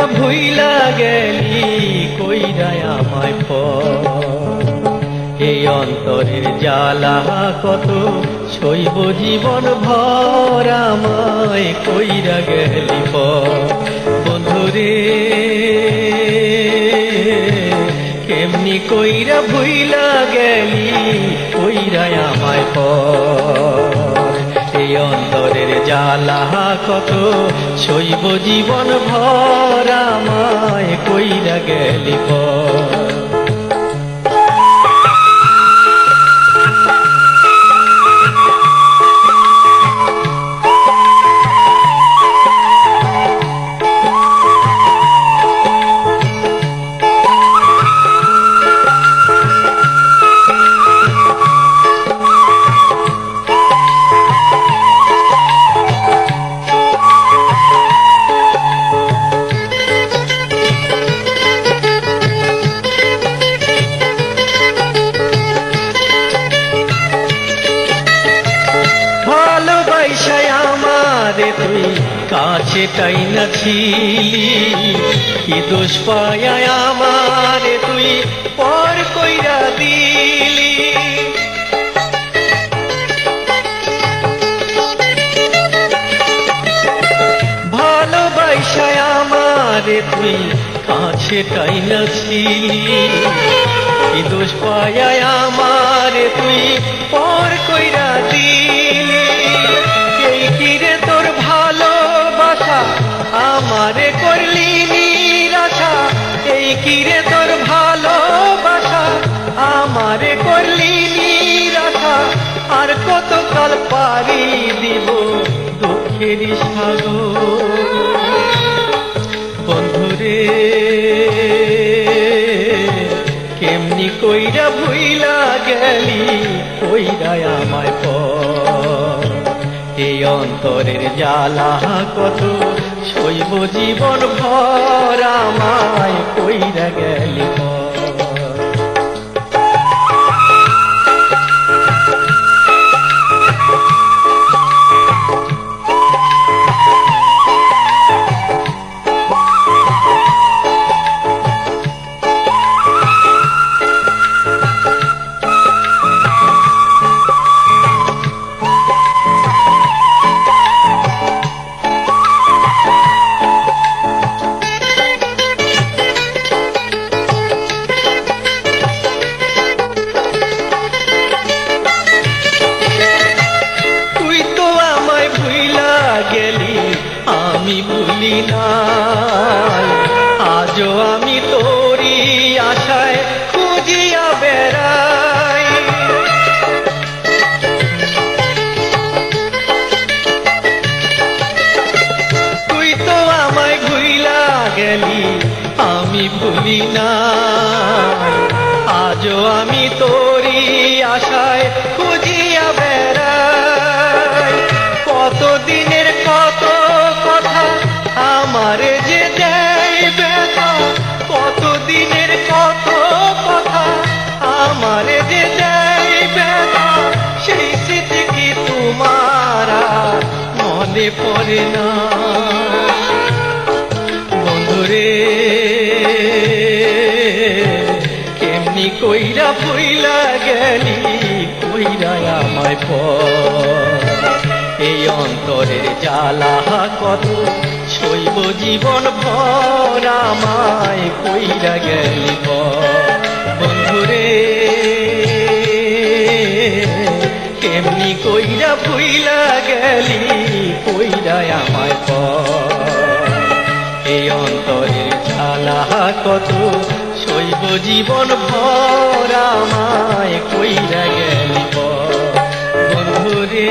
কইরা ভুইলা গেলি, কইরা আমায় ফ এই অন্তরের জ্বালা কত শৈব জীবন ভর আমায় কইরা গেলি প। বন্ধুরে কেমনি কইরা ভুইলা গেলি কইরা আমায় পর জ্বালা কত শৈব জীবন ভরা মায় কইরা গেলি পর। আমারে তুই কাছে টাই না ছিলি? কি দোষ পায় আমারে তুই পর কইরা দিলি? ভালোবাসায় আমারে তুই কাছে টাই না ছিলি? কি দোষ পায় আমারে তুই পর কইরা আমারে করলি নিরাশা, এই কিরে তোর ভালোবাসা? আমারে করলি নিরাশা, আর কত কাল পারি দিব দুঃখের বন্ধুরে কেমনি কইরা ভুইলা গেলি কইরা আমায় পর অন্তরের জ্বালা কত? শৈব জীবন ভরা মায় কইরা গেলি। আমি ভুলি নাই। আজও আমি তোরই আশায় খুঁজিয়া বেড়াই। তুই তো আমায় ভুইলা গেলি, আমি ভুলি না আজও আমি তোরই আশায় খুঁজিয়া বেড়াই। কত পড়ে না। বন্ধুরে কেমনি কইরা ভুইলা গেলি কইরা আমায় এই অন্তরের জ্বালা কত শৈব জীবন ভর আমায় কইরা গেলি বন্ধুরে কেমনি কইরা ভুইলা গেলি কইরা আমায় প এই অন্তরের জ্বালা কত শৈব জীবন ভর আমায় কইরা গেলি বন্ধুরে